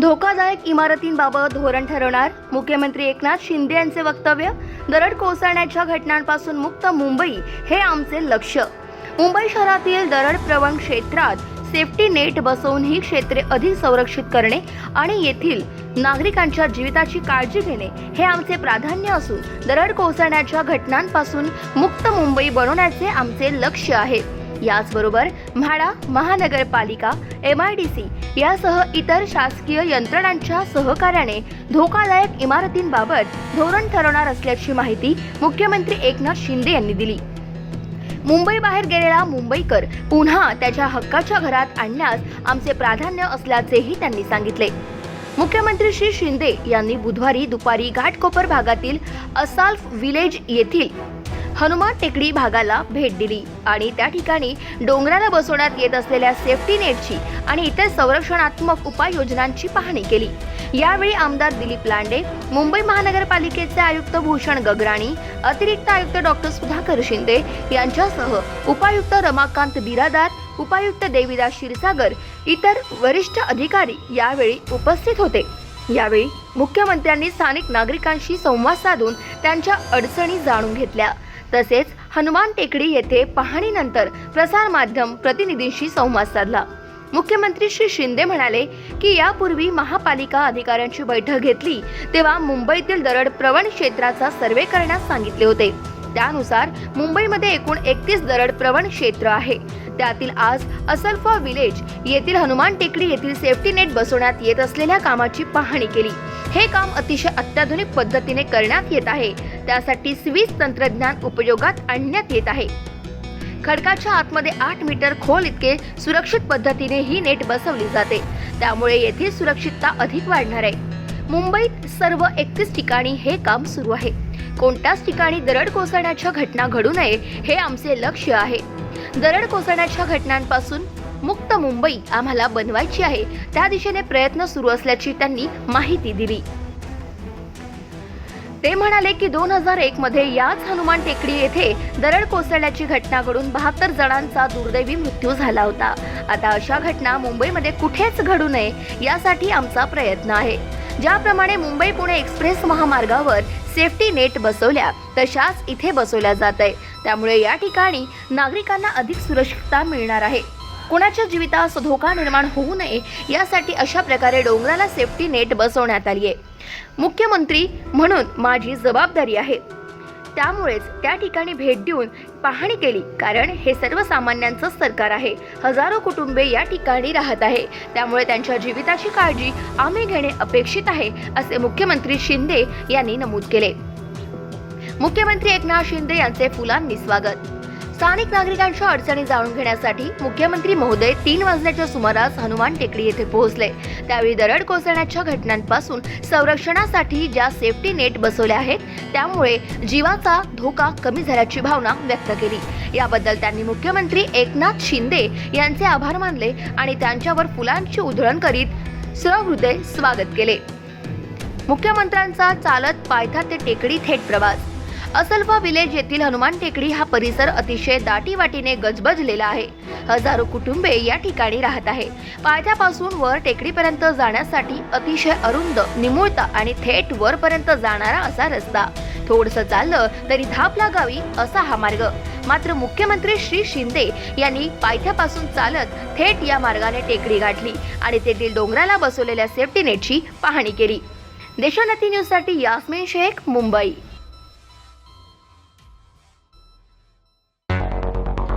धोकादायक इमारतींबाबत धोरण ठरवणार मुख्यमंत्री एकनाथ शिंदे यांचे वक्तव्य दरड कोसळण्याच्या घटनांपासून मुक्त मुंबई हे आमचे लक्ष मुंबई शहरातील दरड प्रवण क्षेत्रात सेफ्टी नेट बसवून ही क्षेत्रे अधिक संरक्षित करणे आणि येथील नागरिकांच्या जीविताची काळजी घेणे हे आमचे प्राधान्य असून दरड कोसळण्याच्या घटनांपासून मुक्त मुंबई बनवण्याचे आमचे लक्ष आहे. याचबरोबर म्हाडा महानगरपालिका एम आय डी सी यासह इतर शासकीय यंत्रणांच्या सहकार्याने धोकादायक इमारतींबाबत धोरण ठरवणार असल्याची माहिती मुख्यमंत्री एकनाथ शिंदे यांनी दिली. मुंबई बाहेर गेलेला मुंबईकर पुन्हा त्याच्या हक्काच्या घरात आणण्यास आमचे प्राधान्य असल्याचेही त्यांनी सांगितले. मुख्यमंत्री श्री शिंदे यांनी बुधवारी दुपारी घाटकोपर भागातील असाल्फ विलेज येथील हनुमान टेकडी भागाला भेट दिली आणि त्या ठिकाणी डोंगराला बसवण्यात येत असलेल्या सेफ्टी नेटची आणि इतर संरक्षणात्मक उपाययोजनांची पाहणी केली. यावेळी आमदार दिलीप लांडे मुंबई महानगरपालिकेचे आयुक्त भूषण गगराणी अतिरिक्त आयुक्त डॉक्टर सुधाकर शिंदे यांच्यासह उपायुक्त रमाकांत बिरादार उपायुक्त देविदास क्षीरसागर इतर वरिष्ठ अधिकारी यावेळी उपस्थित होते. यावेळी मुख्यमंत्र्यांनी स्थानिक नागरिकांशी संवाद साधून त्यांच्या अडचणी जाणून घेतल्या. तसेच हनुमान टेकडी येथे पाहणीनंतर प्रसारमाध्यम प्रतिनिधींशी संवाद साधला. मुख्यमंत्री श्री शिंदे म्हणाले की यापूर्वी महापालिका अधिकाऱ्यांची बैठक घेतली तेव्हा मुंबईतील दरड प्रवण क्षेत्राचा सर्वे करण्यास सांगितले होते. त्यानुसार मुंबईमध्ये एकूण एकतीस दरड प्रवण क्षेत्र आहे. त्यातील आज असल्फा विलेज येथील हनुमान टेकडी येथील सेफ्टी नेट बसवण्यात येत असलेल्या कामाची पाहणी केली. हे काम अतिशय अत्याधुनिक पद्धतीने करण्यात येत आहे. त्यासाठी स्विस तंत्रज्ञान उपयोगात आणण्यात येत आहे. खडकाच्या आतमध्ये आठ मीटर खोल इतके सुरक्षित पद्धतीने ही नेट बसवली जाते. त्यामुळे येथील सुरक्षितता अधिक वाढणार आहे. मुंबईत सर्व एकतीस ठिकाणी हे काम सुरू आहे. कोणत्याच ठिकाणी दरड कोसळण्याच्या घटना घडू नये हे आमचे लक्ष आहे. दरड कोसळण्याच्या घटनांपासून मुक्त मुंबई आम्हाला बनवायची आहे. त्या दिशेने प्रयत्न सुरू असल्याची त्यांनी माहिती दिली. ते म्हणाले की दोन हजार एक मध्ये याच हनुमान टेकडी येथे दरड कोसळल्याची घटना घडून बहात्तर जणांचा दुर्दैवी मृत्यू झाला होता. आता अशा घटना मुंबईमध्ये कुठेच घडू नये यासाठी आमचा प्रयत्न आहे. ज्याप्रमाणे मुंबई पुणे एक्सप्रेस महामार्गावर सेफ्टी नेट बसवल्या तशाच इथे बसवल्या जात आहे. त्यामुळे या ठिकाणी नागरिकांना अधिक सुरक्षितता मिळणार आहे. कुणाच्या जीवितास धोका निर्माण होऊ नये यासाठी अशा प्रकारे डोंगराला सेफ्टी नेट बसवण्यात आली आहे. मुख्यमंत्री म्हणून माझी जबाबदारी आहे. त्यामुळेच त्या ठिकाणी भेट देऊन पाहणी केली कारण हे सर्वसामान्यांचं सरकार आहे. हजारो कुटुंबे या ठिकाणी राहत आहे. त्यामुळे त्यांच्या जीविताची काळजी आम्ही घेणे अपेक्षित आहे असे मुख्यमंत्री शिंदे यांनी नमूद केले. मुख्यमंत्री एकनाथ शिंदे यांचे फुलांनी स्वागत. स्थानिक नागरिकांच्या अडचणी जाणून घेण्यासाठी मुख्यमंत्री महोदय तीन वाजण्याच्या सुमारास हनुमान टेकडी येथे पोहोचले. त्यावेळी दरड कोसळण्याच्या घटनांपासून संरक्षणासाठी ज्या सेफ्टी नेट बसवल्या आहेत त्यामुळे जीवाचा धोका कमी झाल्याची भावना व्यक्त केली. याबद्दल त्यांनी मुख्यमंत्री एकनाथ शिंदे यांचे आभार मानले आणि त्यांच्यावर फुलांची उधळण करीत सहृदय स्वागत केले. मुख्यमंत्र्यांचा चालत पायथा ते टेकडी थेट प्रवास. असल्फा विलेज येथील हनुमान टेकडी हा परिसर अतिशय दाटीवाटीने गजबजलेला आहे. हजारो कुटुंबे या ठिकाणी राहत आहे. पायथ्यापासून वर टेकडीपर्यंत जाण्यासाठी अतिशय अरुंद निमुळता आणि थेट वरपर्यंत जाणारा असा रस्ता. थोडस चाललं तरी धाप लागावी असा हा मार्ग. मात्र मुख्यमंत्री श्री शिंदे यांनी पायथ्यापासून चालत थेट या मार्गाने टेकडी गाठली आणि तेथील डोंगराला बसवलेल्या सेफ्टी नेटची पाहणी केली. देशोन्नती न्यूजसाठी यास्मिन शेख मुंबई.